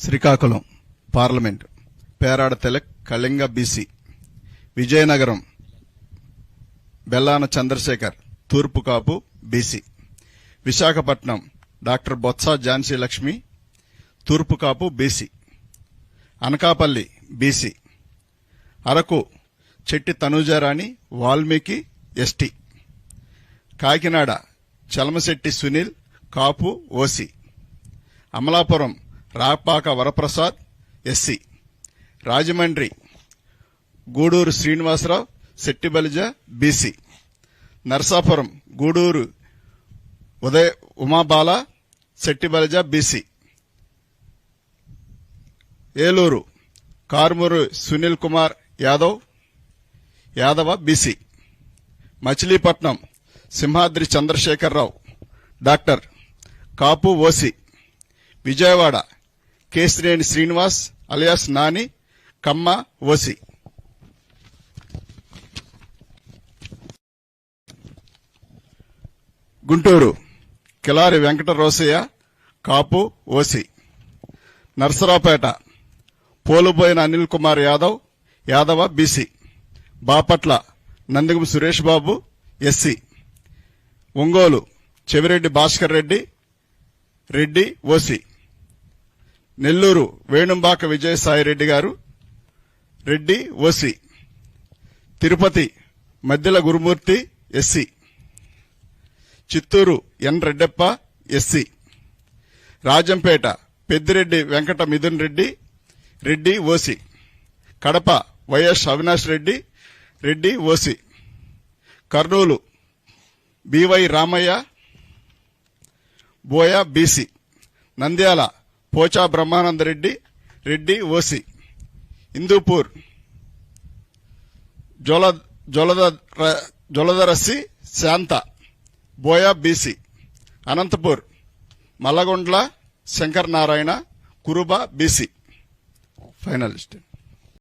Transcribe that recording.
Srikakulam parliament. Perada Tilak Kalinga BC. Vizianagaram Bellana Chandrasekhar Turpu Kapu BC. Visakhapatnam doctor Botsa Jhansi Lakshmi Turpu Kapu BC. Anakapalli BC. Araku Chetti Tanujarani Valmiki ST. Kakinada Chalamasetti Sunil Kapu OC. Amalapuram Rapaka Varaprasad SC. Rajahmundry Guduru Srinivasarao Settibalija BC. Narasapuram Guduru Udaya Umabala Settibalija BC. Eluru Karumuru Sunil Kumar Yadav Yadava BC. Machilipatnam Simhadri Chandrasekhararao doctor Kapu OC. Vijayawada Kesineni Srinivas alias Nani Kamma OC Guntur Kilari Venkata Rosaiah Kapu OC Narasaraopet Polubhoina Anil Kumar Yadav Yadava BC. Bapatla Nandigam Suresh Babu SC. Ongole Chevireddy Bhaskar Reddy Reddy OC Nellore Venumbaka Vijayasai Reddy గారు Reddy OC Tirupati మధ్యల Gurumoorthy SC Chittoor N Reddeppa SC Rajampet Peddireddy Venkata Mithun Reddy Reddy OC Kadapa YS Avinash Reddy Reddy OC Kurnool BY Ramaiah Boya BC Nandyal Pocha Brahmanandareddy Reddy OC. Hindupur. జొల జొలద Joladarasi Shanta. Boya BC. Anantapur. Malagundla Shankar Narayana Kuruba BC. Finalist